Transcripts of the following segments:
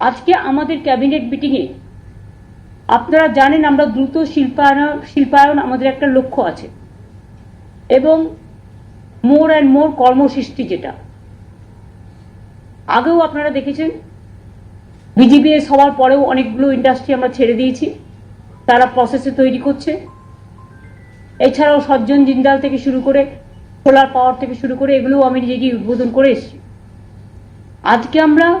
আজকে আমাদের ক্যাবিনেট মিটিংয়ে আপনারা জানেন আমরা দ্রুত শিল্পায়ন শিল্পায়ন আমাদের একটা লক্ষ্য আছে। এবং মোর অ্যান্ড মোর কর্মসৃষ্টি যেটা। আগেও আপনারা দেখেছেন বিজিবিএস হওয়ার পরেও অনেকগুলো ইন্ডাস্ট্রি আমরা ছেড়ে দিয়েছি। তারা প্রসেসে তৈরি করছে। এছাড়াও সজ্জন জিন্দাল থেকে শুরু করে সোলার পাওয়ার থেকে শুরু করে এগুলোও আমি নিজে গিয়ে উদ্বোধন করে এসেছি। আজকে আমরা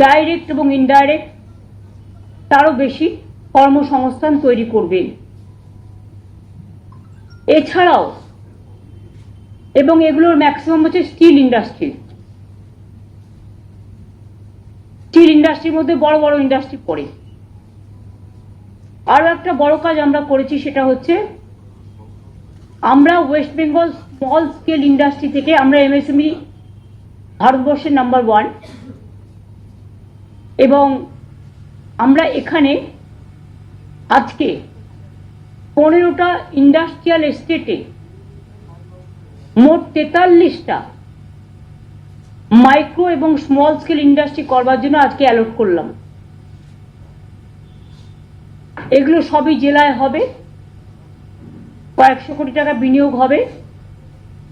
ডাইরেক্ট এবং ইনডাইরেক্ট তারও বেশি কর্মসংস্থান তৈরি করবে। এছাড়াও, এবং এগুলোর ম্যাক্সিমাম হচ্ছে স্টিল ইন্ডাস্ট্রি স্টিল ইন্ডাস্ট্রির মধ্যে বড় বড় ইন্ডাস্ট্রি পড়ে। আরও একটা বড় কাজ আমরা করেছি সেটা হচ্ছে, আমরা West Bengal small scale industry থেকে আমরা এমএসএমই ভারতবর্ষের নাম্বার ওয়ান এবং আমরা এখানে আজকে পনেরোটা ইন্ডাস্ট্রিয়াল এস্টেটে মোট তেতাল্লিশটা মাইক্রো এবং স্মল স্কেল ইন্ডাস্ট্রি করবার জন্য আজকে অ্যালট করলাম। এগুলো সবই জেলায় হবে, কয়েকশো কোটি টাকা বিনিয়োগ হবে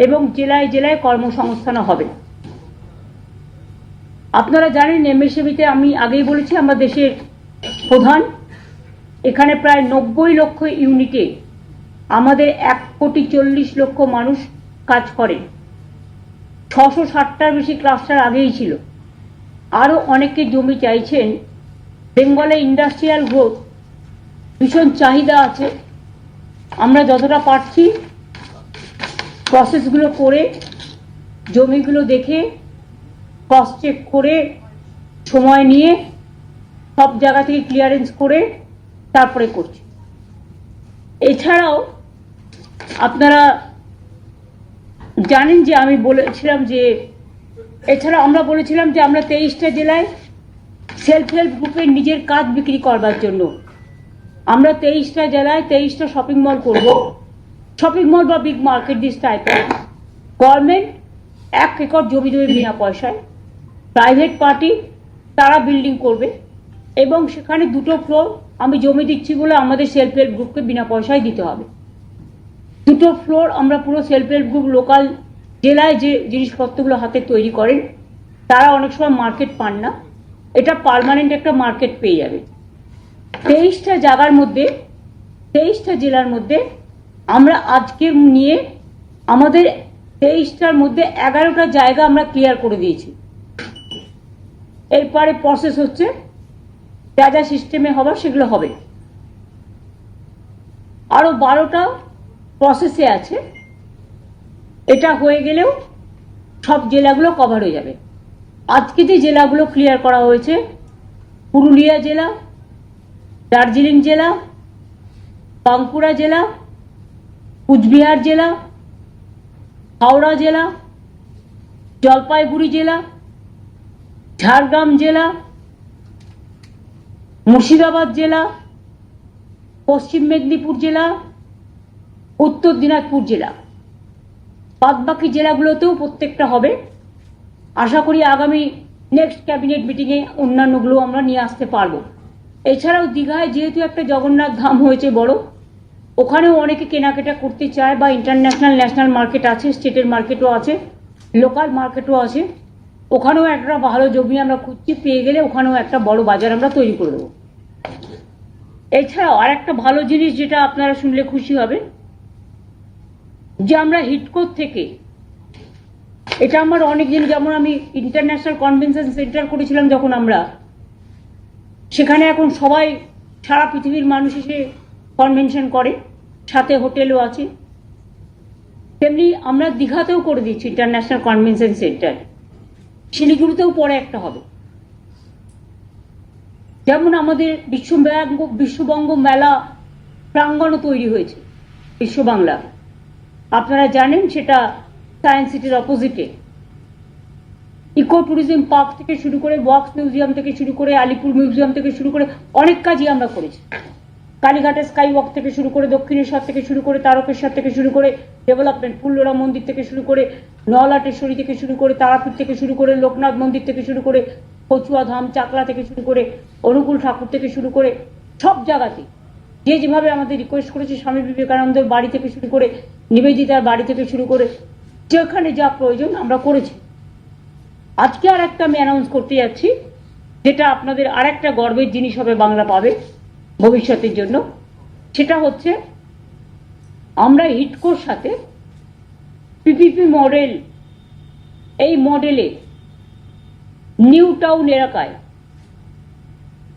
এবং জেলায় জেলায় কর্মসংস্থানও হবে। আপনারা জানেন এমএসএবিতে আমি আগেই বলেছি আমরা দেশের প্রধান। এখানে প্রায় নব্বই লক্ষ ইউনিটে আমাদের এক কোটি চল্লিশ লক্ষ মানুষ কাজ করে। ছশো ষাটটার বেশি ক্লাস্টার আগেই ছিল। আরও অনেকে জমি চাইছেন। বেঙ্গলে ইন্ডাস্ট্রিয়াল গ্রোথ ভীষণ চাহিদা আছে। আমরা যতটা পারছি প্রসেসগুলো করে জমিগুলো দেখে ক্রস চেক করে সময় নিয়ে সব জায়গা থেকে ক্লিয়ারেন্স করে তারপরে করছি। এছাড়াও আপনারা জানেন যে আমি বলেছিলাম যে এছাড়া আমরা বলেছিলাম যে আমরা তেইশটা জেলায় সেলফ হেল্প গ্রুপের নিজের কাজ বিক্রি করবার জন্য। আমরা তেইশটা জেলায় তেইশটা শপিং মল করব। শপিং মল বা বিগ মার্কেট দিস টাইপের গভর্নমেন্ট এক একর জমি দেবে বিনা পয়সায় প্রাইভেট পার্টি, তারা বিল্ডিং করবে। এবং সেখানে দুটো ফ্লোর আমি জমি দিচ্ছি বলে আমাদের সেলফ হেল্প গ্রুপকে বিনা পয়সায় দিতে হবে। দুটো ফ্লোর আমরা পুরো সেলফ হেল্প গ্রুপ লোকাল জেলায় যে জিনিসপত্রগুলো হাতে তৈরি করেন, তারা অনেক সময় মার্কেট পান না। এটা পার্মানেন্ট একটা মার্কেট পেয়ে যাবে। তেইশটা জায়গার মধ্যে, তেইশটা জেলার মধ্যে আমরা আজকে নিয়ে আমাদের তেইশটার মধ্যে এগারোটা জায়গা আমরা ক্লিয়ার করে দিয়েছি। এরপরে প্রসেস হচ্ছে, যা যা সিস্টেমে হবার সেগুলো হবে। আরও বারোটা প্রসেসে আছে। এটা হয়ে গেলেও সব জেলাগুলো কভার হয়ে যাবে। আজকে যে জেলাগুলো ক্লিয়ার করা হয়েছে, পুরুলিয়া জেলা, দার্জিলিং জেলা, বাঁকুড়া জেলা, কুচবিহার জেলা, হাওড়া জেলা, জলপাইগুড়ি জেলা ঝাড়গ্রাম জেলা, মুর্শিদাবাদ জেলা, পশ্চিম মেদিনীপুর জেলা, উত্তর দিনাজপুর জেলা। বাদবাকি জেলাগুলোতেও প্রত্যেকটা হবে। আশা করি আগামী নেক্সট ক্যাবিনেট মিটিংয়ে অন্যান্যগুলো আমরা নিয়ে আসতে পারব। এছাড়াও দীঘায় যেহেতু একটা জগন্নাথ ধাম হয়েছে বড়, ওখানেও অনেকে কেনাকাটা করতে চায় বা ইন্টারন্যাশনাল ন্যাশনাল মার্কেট আছে স্টেটের মার্কেটও আছে লোকাল মার্কেটও আছে। ওখানেও একটা ভালো জমি আমরা খুঁজছি, পেয়ে গেলে ওখানেও একটা বড় বাজার আমরা তৈরি করে দেবো। এছাড়াও আর একটা ভালো জিনিস যেটা আপনারা শুনলে খুশি হবে যে আমরা হিটকোর থেকে, এটা আমার অনেক দিন যেমন আমি ইন্টারন্যাশনাল কনভেনশন সেন্টার করেছিলাম যখন আমরা, সেখানে এখন সবাই সারা পৃথিবীর মানুষ এসে কনভেনশন করে, সাথে হোটেলও আছে। তেমনি আমরা দীঘাতেও করে দিচ্ছি ইন্টারন্যাশনাল কনভেনশন সেন্টার শিলিগুড়িতেও পরে একটা হবে। যেমন আমাদের বিশ্বব্যাঙ্গ, বিশ্ববঙ্গ মেলা প্রাঙ্গণও তৈরি হয়েছে বিশ্ব বাংলা আপনারা জানেন সেটা সায়েন্স সিটির অপোজিটে ইকো ট্যুরিজম পার্ক থেকে শুরু করে বক্স মিউজিয়াম থেকে শুরু করে আলিপুর মিউজিয়াম থেকে শুরু করে অনেক কাজই আমরা করেছি। কালীঘাটের স্কাই ওয়াক থেকে শুরু করে দক্ষিণেশ্বর থেকে শুরু করে তারকেশ্বর থেকে শুরু করে ডেভেলপমেন্ট ফুল্লরা মন্দির থেকে শুরু করে নলাটেশ্বরী থেকে শুরু করে তারাপীঠ থেকে শুরু করে লোকনাথ মন্দির থেকে শুরু করে কচুয়া ধাম, চাকলা থেকে শুরু করে অনুকূল ঠাকুর থেকে শুরু করে সব জায়গাতে যে যেভাবে আমাদের রিকোয়েস্ট করেছে স্বামী বিবেকানন্দের বাড়ি থেকে শুরু করে নিবেদিতার বাড়ি থেকে শুরু করে যেখানে যা প্রয়োজন আমরা করেছি। আজকে আর একটা আমি অ্যানাউন্স করতে যাচ্ছি, যেটা আপনাদের আর একটা গর্বের জিনিস হবে বাংলা পাবে ভবিষ্যতের জন্য। সেটা হচ্ছে আমরা হিটকোর সাথে পিপিপি মডেল, এই মডেলে নিউ টাউন এলাকায়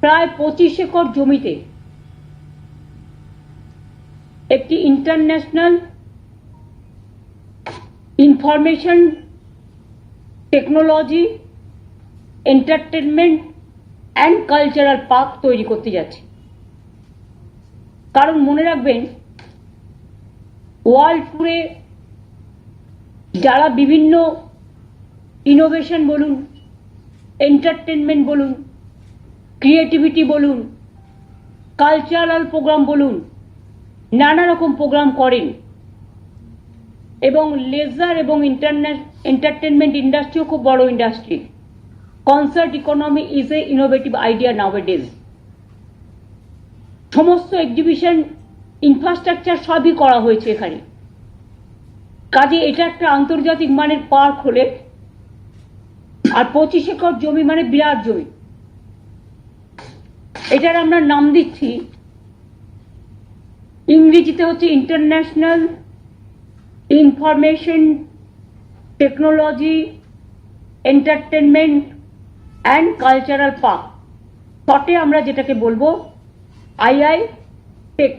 প্রায় পঁচিশ একর জমিতে একটি international information technology, entertainment and cultural park তৈরি করতে যাচ্ছে। কারণ মনে রাখবেন ওয়ার্ল্ড ট্যুরে যারা বিভিন্ন ইনোভেশন বলুন এন্টারটেনমেন্ট বলুন ক্রিয়েটিভিটি বলুন কালচারাল প্রোগ্রাম বলুন, নানা রকম প্রোগ্রাম করেন। এবং লেজার এবং এন্টারটেনমেন্ট ইন্ডাস্ট্রিও খুব বড় industry concert economy is a innovative idea nowadays সমস্ত এক্সিবিশন ইনফ্রাস্ট্রাকচার সবই করা হয়েছে এখানে। কাজে এটা একটা আন্তর্জাতিক মানের পার্ক হলে আর পঁচিশ একর জমি মানে বিরাট জমি। এটার আমরা নাম দিচ্ছি ইংরেজিতে হচ্ছে international information technology entertainment and cultural park শর্টে আমরা যেটাকে বলব আইআই টেক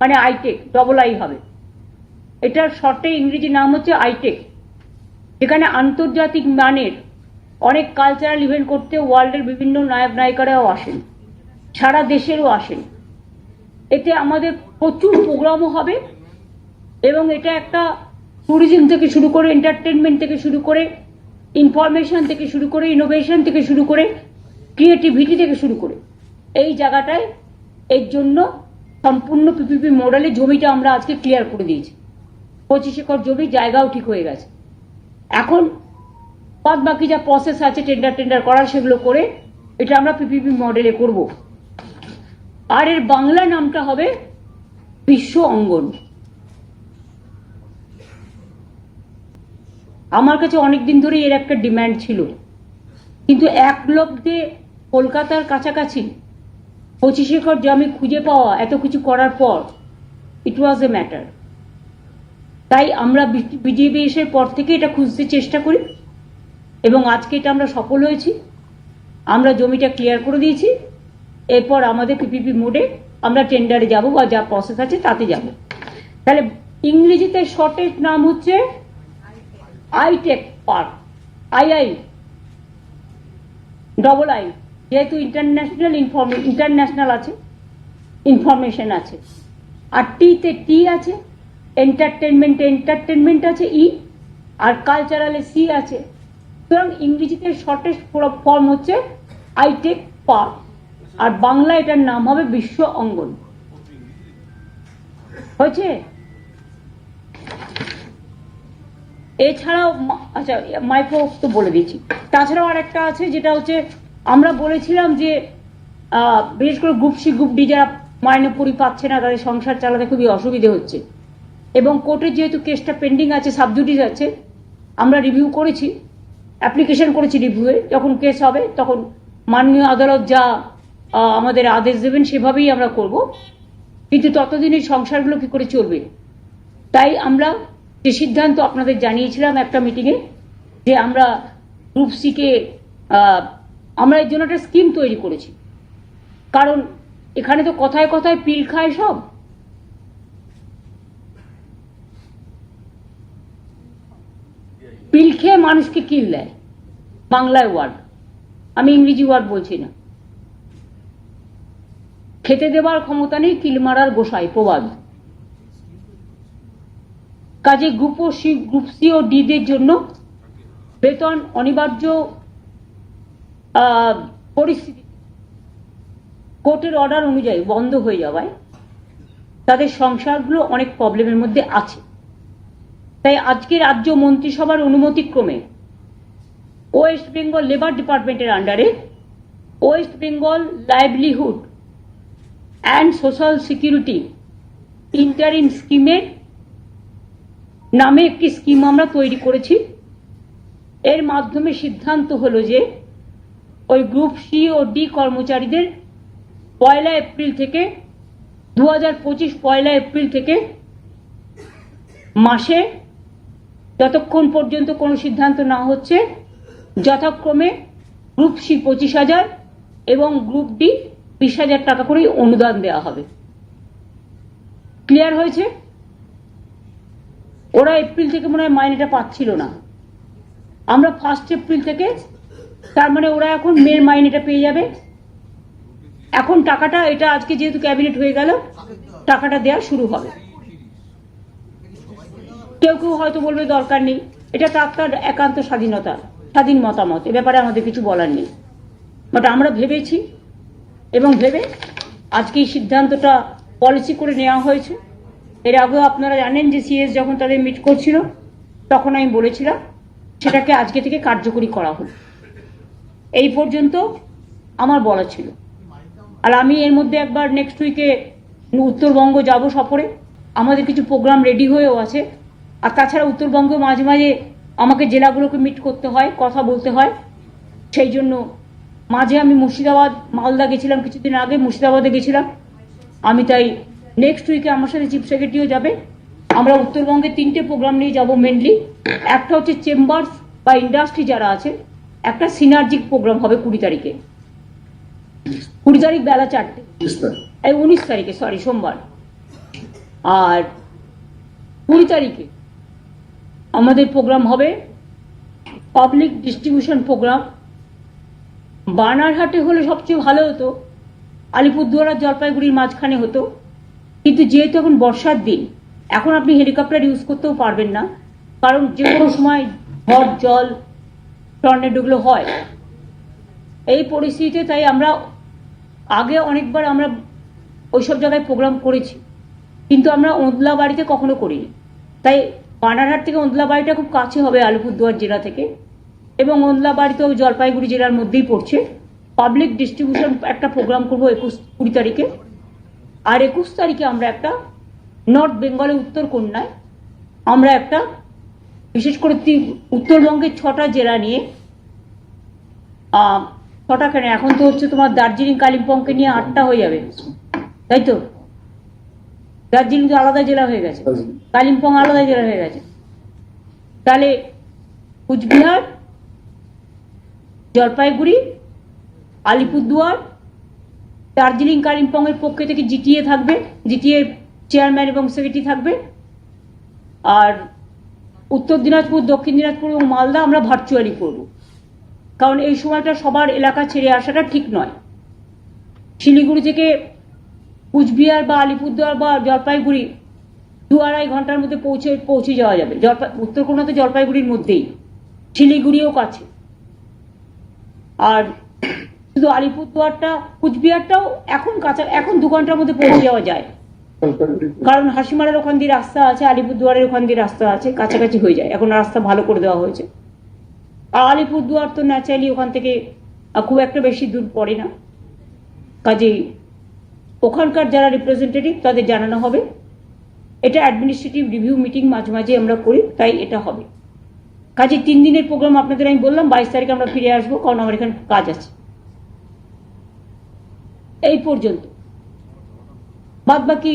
মানে আইটেক ডবল আই হবে। এটার শর্টে ইংরেজি নাম হচ্ছে আইটেক, যেখানে আন্তর্জাতিক মানের অনেক কালচারাল ইভেন্ট করতে ওয়ার্ল্ডের বিভিন্ন নায়ক নায়িকারাও আসেন, সারা দেশেরও আসেন। এতে আমাদের প্রচুর প্রোগ্রামও হবে এবং এটা একটা ট্যুরিজম থেকে শুরু করে এন্টারটেনমেন্ট থেকে শুরু করে ইনফরমেশন থেকে শুরু করে ইনোভেশন থেকে শুরু করে ক্রিয়েটিভিটি থেকে শুরু করে এই জায়গাটায় এর জন্য সম্পূর্ণ পিপিপি মডেলে জমিটা আমরা আজকে ক্লিয়ার করে দিয়েছি। পঁচিশ একর জমির জায়গাও ঠিক হয়ে গেছে। এখন বাদ বাকি যা প্রসেস আছে টেন্ডার টেন্ডার করার, সেগুলো করে এটা আমরা পিপিপি মডেলে করব। আর এর বাংলা নামটা হবে বিশ্ব অঙ্গন। আমার কাছে অনেক দিন ধরেই এর একটা ডিমান্ড ছিল। কিন্তু এক লব্ধে কলকাতার কাছাকাছি পঁচিশ একর জমি খুঁজে পাওয়া, এত কিছু করার পর ইট ওয়াজ এ ম্যাটার তাই আমরা বিজেপি এসের পর থেকে এটা খুঁজতে চেষ্টা করি এবং আজকে এটা আমরা সফল হয়েছি। আমরা জমিটা ক্লিয়ার করে দিয়েছি। এরপর আমাদের পিপিপি মোডে আমরা টেন্ডারে যাব বা যা প্রসেস আছে তাতে যাব। তাহলে ইংরেজিতে শর্টের নাম হচ্ছে ITEC park II double I যেহেতু ইন্টারন্যাশনাল ইনফরমে ইন্টারন্যাশনাল আছে ইনফরমেশন আছে। আর টিতে টি আছে। এন্টারটেনমেন্টে এন্টারটেনমেন্ট আছে, ই, আর কালচারালে সি আছে। সুতরাং ইংরেজিতে শর্টেস্ট ফর্ম হচ্ছে আইটেক পার্ক আর বাংলা এটার নাম হবে বিশ্ব অঙ্গন। হয়েছে? এছাড়াও আচ্ছা মাইক্রো তো বলে দিচ্ছি। তাছাড়াও আর একটা আছে, যেটা হচ্ছে আমরা বলেছিলাম যে বিশেষ করে গ্রুপ সি গ্রুপ ডি যারা মাইনে পরি পাচ্ছে না, তাদের সংসার চালাতে খুবই অসুবিধে হচ্ছে। এবং কোর্টের যেহেতু কেসটা পেন্ডিং আছে সাবজুডিস আছে, আমরা রিভিউ করেছি অ্যাপ্লিকেশন করেছি রিভিউয়ে যখন কেস হবে, তখন মাননীয় আদালত যা আমাদের আদেশ দেবেন সেভাবেই আমরা করব। কিন্তু ততদিন এই সংসারগুলো কী করে চলবে? তাই আমরা যে সিদ্ধান্ত আপনাদের জানিয়েছিলাম একটা মিটিংয়ে যে আমরা গ্রুপ সিকে আমরা এর জন্য একটা স্কিম তৈরি করেছি। কারণ এখানে তো কথায় কথায় পিল খায় সব। পিল খেয়ে মানুষকে কিল দেয়। বাংলায় ওয়ার্ড। আমি ইংরেজি ওয়ার্ড বলছি না। খেতে দেওয়ার ক্ষমতা নেই, কিল মারার গোসাই, প্রবাদ। কাজে গ্রুপ ও সি, গ্রুপ সি ও ডিদের জন্য বেতন অনিবার্য পরিস্থিতি। কোর্টের অর্ডার অনুযায়ী বন্ধ হয়ে যাওয়ায় তাদের সংসারগুলো অনেক প্রবলেমের মধ্যে আছে। তাই আজকে রাজ্য মন্ত্রিসভার অনুমতিক্রমে ওয়েস্ট বেঙ্গল লেবার ডিপার্টমেন্টের আন্ডারে West Bengal livelihood and social security interim স্কিমের নামে একটি স্কিম আমরা তৈরি করেছি। এর মাধ্যমে সিদ্ধান্ত হলো যে ওই গ্রুপ সি ও ডি কর্মচারীদের পয়লা এপ্রিল থেকে দু হাজার পঁচিশ পয়লা এপ্রিল থেকে মাসে যতক্ষণ পর্যন্ত কোনো সিদ্ধান্ত না হচ্ছে, যথাক্রমে গ্রুপ সি পঁচিশ হাজার এবং গ্রুপ ডি বিশ হাজার টাকা করে অনুদান দেওয়া হবে। ক্লিয়ার হয়েছে? ওরা এপ্রিল থেকে মনে হয় মাইনেটা পাচ্ছিল না। আমরা ফার্স্ট এপ্রিল থেকে, তার মানে ওরা এখন মেয়ের মাইনেটা পেয়ে যাবে। এখন টাকাটা, এটা আজকে যেহেতু ক্যাবিনেট হয়ে গেল, টাকাটা দেওয়া শুরু হবে। কেউ কেউ হয়তো বলবে দরকার নেই। এটা তার তার একান্ত স্বাধীনতা, স্বাধীন মতামত। এ ব্যাপারে আমাদের কিছু বলার নেই। বাট আমরা ভেবেছি এবং ভেবে আজকে এই সিদ্ধান্তটা পলিসি করে নেওয়া হয়েছে। এর আগেও আপনারা জানেন যে সিএস যখন তাদের মিট করছিল, তখন আমি বলেছিলাম সেটাকে আজকে থেকে কার্যকরী করা হলো এই পর্যন্ত আমার বলা ছিল। আর আমি এর মধ্যে একবার নেক্সট উইকে উত্তরবঙ্গ যাব সফরে। আমাদের কিছু প্রোগ্রাম রেডি হয়েও আছে। আর তাছাড়া উত্তরবঙ্গ মাঝে মাঝে আমাকে জেলাগুলোকে মিট করতে হয় কথা বলতে হয়। সেই জন্য মাঝে আমি মুর্শিদাবাদ মালদা গেছিলাম কিছুদিন আগে মুর্শিদাবাদে গেছিলাম। আমি তাই নেক্সট উইকে আমার সাথে চিফ সেক্রেটারিও যাবে। আমরা উত্তরবঙ্গে তিনটে প্রোগ্রাম নিয়ে যাব মেনলি একটা হচ্ছে চেম্বার্স বা ইন্ডাস্ট্রি যারা আছে একটা সিনার্জিক প্রোগ্রাম হবে কুড়ি তারিখে। কুড়ি তারিখ বেলা চারটে। এই উনিশ তারিখে সরি সোমবার। আর কুড়ি তারিখে আমাদের প্রোগ্রাম হবে পাবলিক ডিস্ট্রিবিউশন প্রোগ্রাম বানারহাটে হলে সবচেয়ে ভালো হতো, আলিপুরদুয়ার আর জলপাইগুড়ির মাঝখানে হতো। কিন্তু যেহেতু এখন বর্ষার দিন, এখন আপনি হেলিকপ্টার ইউজ করতেও পারবেন না। কারণ যে কোনো সময় ঝড় জল টর্নেডোগুলো হয়। এই পরিস্থিতিতে তাই আমরা আগে অনেকবার আমরা ওইসব জায়গায় প্রোগ্রাম করেছি। কিন্তু আমরা ওদলা বাড়িতে কখনো করিনি। তাই বানারহাট থেকে ওদলা বাড়িটা খুব কাছে হবে আলিপুরদুয়ার জেলা থেকে। এবং ওদলা তো জলপাইগুড়ি জেলার মধ্যেই পড়ছে। পাবলিক ডিস্ট্রিবিউশন একটা প্রোগ্রাম করব একুশ কুড়ি তারিখে। আর একুশ তারিখে আমরা একটা নর্থ বেঙ্গলে উত্তর কন্যায় আমরা একটা বিশেষ করে উত্তরবঙ্গের ছটা জেলা নিয়ে ছটা কেন? এখন তো হচ্ছে তোমার দার্জিলিং, কালিম্পংকে নিয়ে আটটা হয়ে যাবে। তাই তো? দার্জিলিং তো আলাদা জেলা হয়ে গেছে। কালিম্পং আলাদা জেলা হয়ে গেছে। তাহলে কুচবিহার জলপাইগুড়ি আলিপুরদুয়ার দার্জিলিং কালিম্পং এর পক্ষে থেকে জিটিএ থাকবে। জিটিএ চেয়ারম্যান এবং সেক্রেটারি থাকবে। আর উত্তর দিনাজপুর দক্ষিণ দিনাজপুর এবং মালদা আমরা ভার্চুয়ালি করব। কারণ এই সময়টা সবার এলাকা ছেড়ে আসাটা ঠিক নয়। শিলিগুড়ি থেকে কুচবিহার বা আলিপুরদুয়ার বা জলপাইগুড়ি দু আড়াই ঘণ্টার মধ্যে পৌঁছে পৌঁছে যাওয়া যাবে। জলপাই উত্তরকোনা তো জলপাইগুড়ির মধ্যেই। শিলিগুড়িও কাছে। আর শুধু আলিপুরদুয়ারটা, কুচবিহারটাও এখন কাঁচা, এখন দু ঘণ্টার মধ্যে পৌঁছে যাওয়া যায়। কারণ হাসিমারার ওখান দিয়ে রাস্তা আছে, আলিপুরদুয়ারের ওখান দিয়ে রাস্তা আছে, কাছাকাছি হয়ে যায়। এখন রাস্তা ভালো করে দেওয়া হয়েছে। আর আলিপুরদুয়ার তো ন্যাচারালি ওখান থেকে খুব একটা বেশি দূর পড়ে না। কাজেই ওখানকার যারা রিপ্রেজেন্টেটিভ তাদের জানানো হবে। এটা অ্যাডমিনিস্ট্রেটিভ রিভিউ মিটিং মাঝে মাঝে আমরা করি, তাই এটা হবে। কাজে তিন দিনের প্রোগ্রাম আপনাদের আমি বললাম, বাইশ তারিখে আমরা ফিরে আসব, কারণ আমার এখানে কাজ আছে। এই পর্যন্ত। বাদ বাকি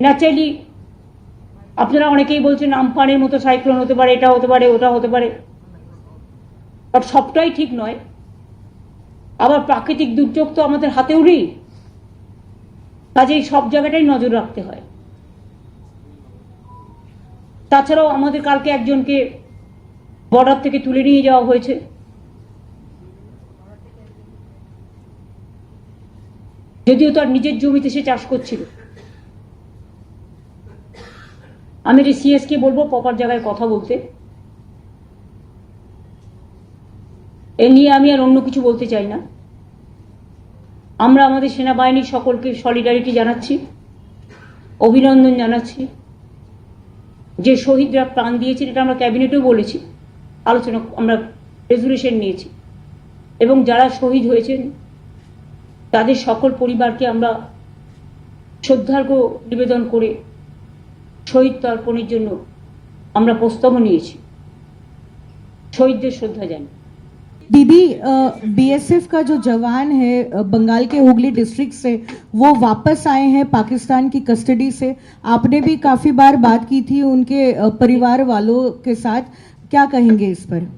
ন্যাচারালি আপনারা অনেকেই বলছেন, আমফানের মতো সাইক্লোন হতে পারে এটা হতে পারে ওটা হতে পারে। বাট সবটাই ঠিক নয়। আবার প্রাকৃতিক দুর্যোগ তো আমাদের হাতেও নেই। কাজেই সব জায়গাটাই নজর রাখতে হয়। তাছাড়াও আমাদের কালকে একজনকে বর্ডার থেকে তুলে নিয়ে যাওয়া হয়েছে। যদিও তার নিজের জমিতে সে চাষ করছিল। আমি সিএস কে বলব প্রপার জায়গায় কথা বলতে। এ নিয়ে আমি আর অন্য কিছু বলতে চাই না। আমরা আমাদের সেনাবাহিনীর সকলকে সলিডারিটি জানাচ্ছি, অভিনন্দন জানাচ্ছি। যে শহীদরা প্রাণ দিয়েছেন, এটা আমরা ক্যাবিনেটেও বলেছি, আলোচনা, আমরা রেজুলেশন নিয়েছি। এবং যারা শহীদ হয়েছেন, তাদের সকল পরিবারকে আমরা শ্রদ্ধার্ঘ নিবেদন করে শহীদ তর্পণের জন্য আমরা প্রস্তাবও নিয়েছি। শহীদদের শ্রদ্ধা জানি दीदी बीएसएफ का जो जवान है बंगाल के हुगली डिस्ट्रिक्ट से, वो वापस आए हैं पाकिस्तान की कस्टडी से। आपने भी काफ़ी बार बात की थी उनके परिवार वालों के साथ। क्या कहेंगे इस पर?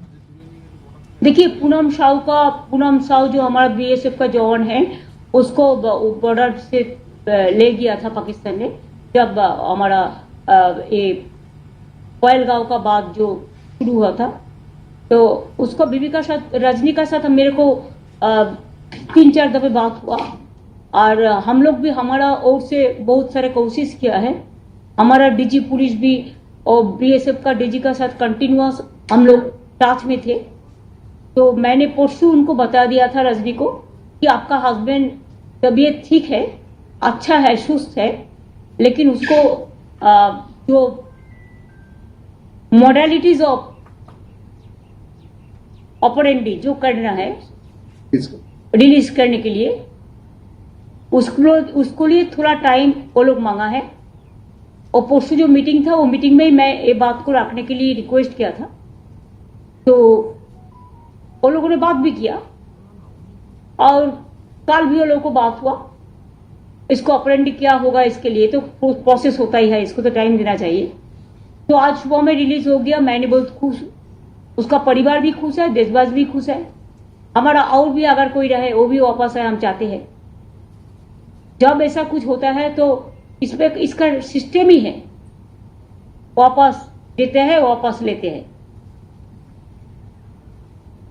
देखिए, पूनम साहू का, पूनम साहू जो हमारा बीएसएफ का जवान है, उसको बॉर्डर से ले गया था पाकिस्तान ने, जब हमारा ये, कोयलगांव का बाद जो शुरू हुआ था। तो उसको बीबी का साथ रजनी का साथ मेरे को अ, तीन चार दफे बात हुआ। और हम लोग भी हमारा ओर से बहुत सारे कोशिश किया है। हमारा डीजी पुलिस भी और बीएसएफ का डीजी का साथ कंटिन्यूस हम लोग टच में थे। तो मैंने परसों उनको बता दिया था रजनी को कि आपका हस्बैंड तबीयत ठीक है अच्छा है सुस्त है लेकिन उसको अ, जो मॉडलिटीज ऑफ़ ऑपरेंडी जो करना है रिलीज़ करने के लिए उसको उसको लिए थोड़ा टाइम वो लोग मांगा है। और परसों जो मीटिंग था वो मीटिंग में ही मैं ये बात को रखने के लिए रिक्वेस्ट किया था। तो वो लोगों ने बात भी किया। और कल भी वो लोगों को बात हुआ। इसको अपरेंडी क्या होगा इसके लिए तो प्रोसेस होता ही है इसको तो टाइम देना चाहिए। तो आज सुबह में रिलीज़ हो गया मैंने बहुत खुश हूँ। उसका परिवार भी खुश है देशवास भी खुश है। हमारा और भी अगर कोई रहे वो भी वापस आए हम चाहते हैं। जब ऐसा कुछ होता है तो इसमें इसका सिस्टम ही है। वापस देते हैं वापस लेते हैं।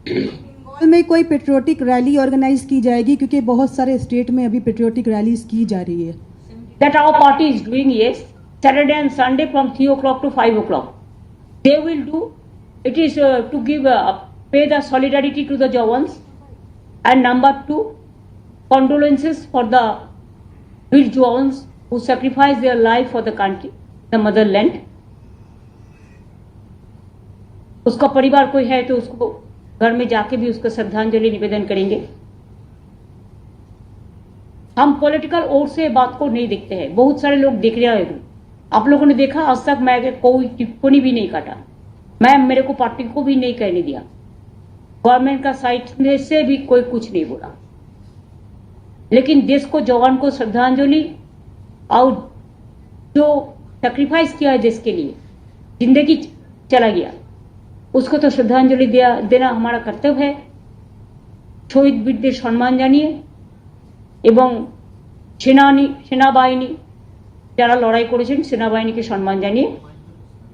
बंगाल में कोई पेट्रियोटिक रैली ऑर्गेनाइज की जाएगी क्योंकि बहुत सारे स्टेट में अभी पेट्रियोटिक रैलीज की जा रही है। That our party is doing is doing yes. Saturday and sunday from 3 o'clock to 5 o'clock. They will do it is uh, to give uh, pay the solidarity to the jawans and number two condolences for the weak jawans who sacrificed their life for the country the motherland उसका परिवार कोई है तो उसको घर में जाके भी उसको श्रद्धांजलि निवेदन करेंगे हम पॉलिटिकल ओर से बात को नहीं देखते हैं बहुत सारे लोग देख रहे हैं आप लोगों ने देखा आज तक मैं कोई टिप्पणी भी नहीं काटा मैं मेरे को पार्टी को भी नहीं कहने दिया गवर्नमेंट का साइड में से भी कोई कुछ नहीं बोला लेकिन देश को जवान को श्रद्धांजलि और जो सेक्रीफाइस किया है देश के लिए जिंदगी चला गया उसको तो श्रद्धांजलि दिया देना हमारा कर्तव्य है শহীদ বীরদের সম্মান জানিয়ে এবং সেনানি সেনাবাহিনী যারা লড়াই করেছেন সেনাবাহিনীকে সম্মান জানিয়ে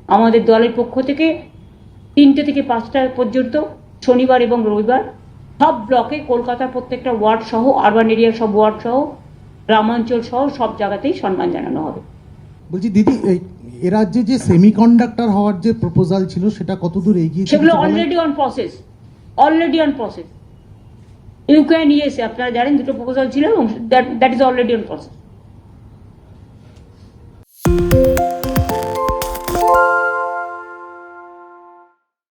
আমাদের দলের পক্ষ থেকে তিনটে থেকে পাঁচটা পর্যন্ত শনিবার এবং রবিবার। সব ব্লকে কলকাতার প্রত্যেকটা ওয়ার্ড সহ আরবান এরিয়ার সব ওয়ার্ড সহ গ্রামাঞ্চল সহ সব জায়গাতেই সম্মান জানানো হবে। বলছি দিদি এই এ রাজ্যে যে সেমিকন্ডাক্টর হওয়ার যে প্রপোজাল ছিল সেটা কতদূর এগিয়ে সেগুলো already on process already on process Ukraine yes আপনারা জানেন দুটো প্রপোজাল ছিল এবং that is already on process